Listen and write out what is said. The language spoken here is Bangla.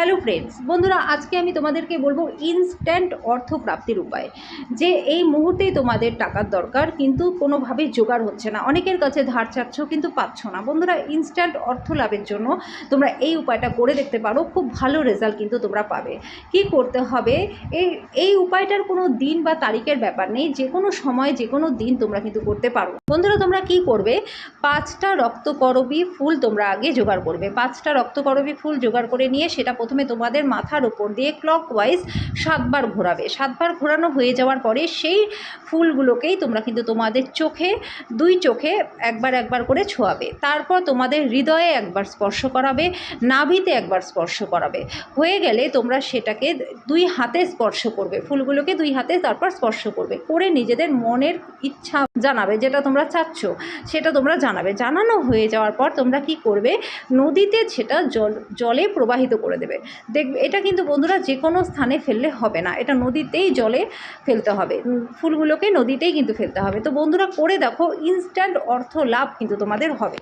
হ্যালো ফ্রেন্ডস বন্ধুরা, আজকে আমি তোমাদেরকে বলব ইনস্ট্যান্ট অর্থ প্রাপ্তির উপায়। যে এই মুহূর্তেই তোমাদের টাকার দরকার, কিন্তু কোনোভাবেই জোগাড় হচ্ছে না। অনেকের কাছে ধার চাচ্ছ, কিন্তু পাচ্ছ না। বন্ধুরা ইনস্ট্যান্ট অর্থ লাভের জন্য তোমরা এই উপায়টা করে দেখতে পারো, খুব ভালো রেজাল্ট কিন্তু তোমরা পাবে। কি করতে হবে? এই এই উপায়টার কোনো দিন বা তারিখের ব্যাপার নেই যে কোনো সময় যে কোনো দিন তোমরা কিন্তু করতে পারো। বন্ধুরা, তোমরা কি করবে? পাঁচটা রক্তকরবী ফুল তোমরা আগে জোগাড় করবে। পাঁচটা রক্তকরবী ফুল জোগাড় করে নিয়ে সেটা প্রথমে তোমাদের মাথার ওপর দিয়ে ক্লক ওয়াইজ সাতবার ঘোরাবে। সাতবার ঘোরানো হয়ে যাওয়ার পরে সেই ফুলগুলোকেই তোমরা কিন্তু তোমাদের চোখে, দুই চোখে একবার একবার করে ছোঁয়াবে। তারপর তোমাদের হৃদয়ে একবার স্পর্শ করাবে, নাভিতে একবার স্পর্শ করাবে। হয়ে গেলে তোমরা সেটাকে দুই হাতে স্পর্শ করবে। ফুলগুলোকে দুই হাতে তারপর স্পর্শ করবে। করে নিজেদের মনের ইচ্ছা জানাবে, যেটা তোমরা চাচ্ছ, সেটা তোমরা জানাবে। জানানো হয়ে যাওয়ার পর তোমরা কি করবে? নদীতে সেটা জল, জলে প্রবাহিত করে দেবে। দেখবে, এটা কিন্তু বন্ধুরা যে কোনো স্থানে ফেললে হবে না। এটা নদীতেই জলে ফেলতে হবে। ফুলগুলোকে নদীতেই কিন্তু ফেলতে হবে। তো বন্ধুরা, করে দেখো ইনস্ট্যান্ট অর্থ লাভ কিন্তু তোমাদের হবে।